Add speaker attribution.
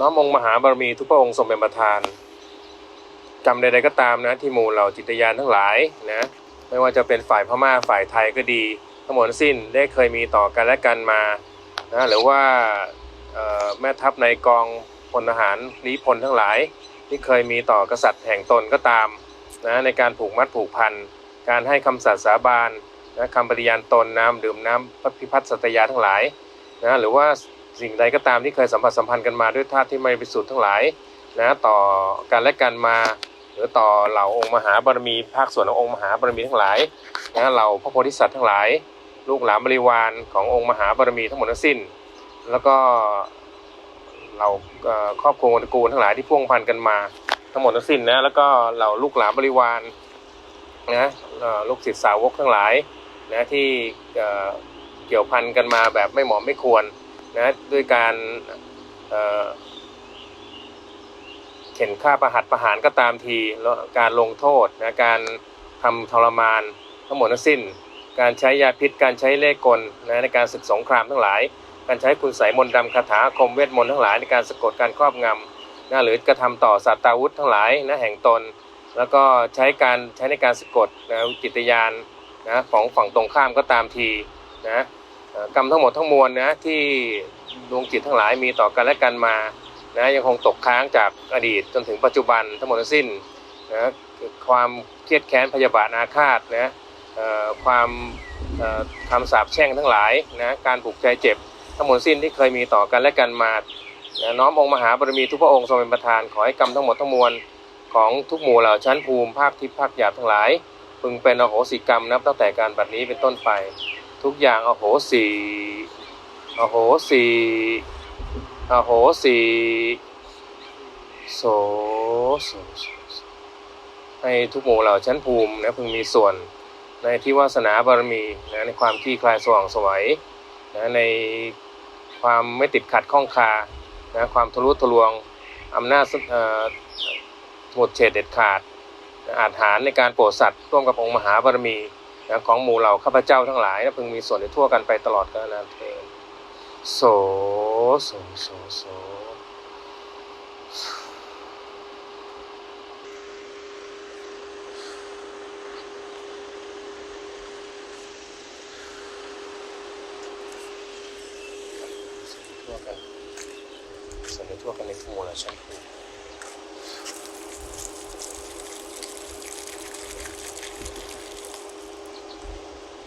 Speaker 1: น้อมองค์มหาบารมีทุกพระองค์ทรงเป็นประธานกรรมใดๆก็ตามนะ ที่หมู่เหล่าจิตยานทั้งหลายนะไม่ว่าจะเป็นฝ่ายพม่าฝ่ายไทยก็ดี ทั้งหมดสิ้นได้เคยมีต่อกันและกันมานะหรือว่าแม่ทัพในกองพลทหารลีพลทั้งหลาย ที่เคยมีต่อกษัตริย์แห่งตนก็ตามนะในการผูกมัดผูกพันการให้คำสัตย์สาบานนะคำปฏิญาณตนน้ำดื่มน้ำพระพิพัฒน์สัตยาทั้งหลายนะหรือว่า สิ่งใดก็ตามที่เคยสัมผัสสัมพันธ์กันมาด้วยธาตุที่ไม่บริสุทธิ์ทั้งหลายนะต่อกันและกันมา หรือต่อเหล่าองค์มหาบารมีภาคส่วนขององค์มหาบารมีทั้งหลายนะเหล่าพระโพธิสัตว์ทั้งหลาย ลูกหลานบริวารขององค์มหาบารมีทั้งหมดทั้งสิ้น แล้วก็เราครอบครัวตระกูลทั้งหลายที่พ่วงพันกันมาทั้งหมดทั้งสิ้นนะแล้วก็เหล่าลูกหลานบริวารนะลูกศิษย์สาวกทั้งหลายนะที่เอ่อเกี่ยวพันกันมาแบบไม่เหมาะไม่ควร นะด้วยการเเข็นฆ่าประหัตประหารก็ตามทีแล้วการลงโทษนะการทำทรมานทั้งหมดทั้งสิ้น การใช้ยาพิษการใช้เล่กลนะในการศึกสงครามทั้งหลาย การใช้คุณไสยมนต์ดำคาถาคมเวทมนต์ทั้งหลายในการสะกดการครอบงำนะหรือกระทำต่อสัตว์ตาวุธทั้งหลายนะแห่งตน แล้วก็ใช้การใช้ในการสะกดนะจิตยานนะของฝั่งตรงข้ามก็ตามทีนะ กรรมทั้งหมดทั้งมวลนะที่ดวงจิตทั้งหลายมีต่อกันและกันมานะยังคงตกค้างจากอดีตจนถึงปัจจุบันทั้งหมดทั้งสิ้นนะความเครียดแค้นพยาบาทอาฆาตนะความคำสาปแช่งทั้งหลายนะการผูกใจเจ็บทั้งหมดสิ้นที่เคยมีต่อกันและกันมานะน้อมองค์มหาบารมีทุกพระองค์ทรงเป็นประธานขอให้กรรมทั้งหมดทั้งมวลของทุกหมู่เหล่าชั้นภูมิภาคทิพย์ภาคหยาบทั้งหลาย พึงเป็นอโหสิกรรมนับตั้งแต่การบัดนี้เป็นต้นไป ทุกอย่างอโหสิอโหสิอโหสิโสโสให้ทุกหมู่เหล่าชั้นภูมินะพึงมีส่วนในที่วาสนาบารมีนะในความคลี่คลายสว่างสวัยนะในความไม่ติดขัดข้องคานะความทะลุทะลวงอำนาจหมดเฉดเด็ดขาดอาจหารในการโปรดสัตว์ร่วมกับองค์มหาบารมี นะของหมู่เหล่าข้าพเจ้าทั้งหลายนะพึงมีส่วนในทั่วกันไปตลอดกาลนานเทอโสโสโสโสทั่วกันส่วนในทั่วกันในหมู่เหล่าชั้นภูมิ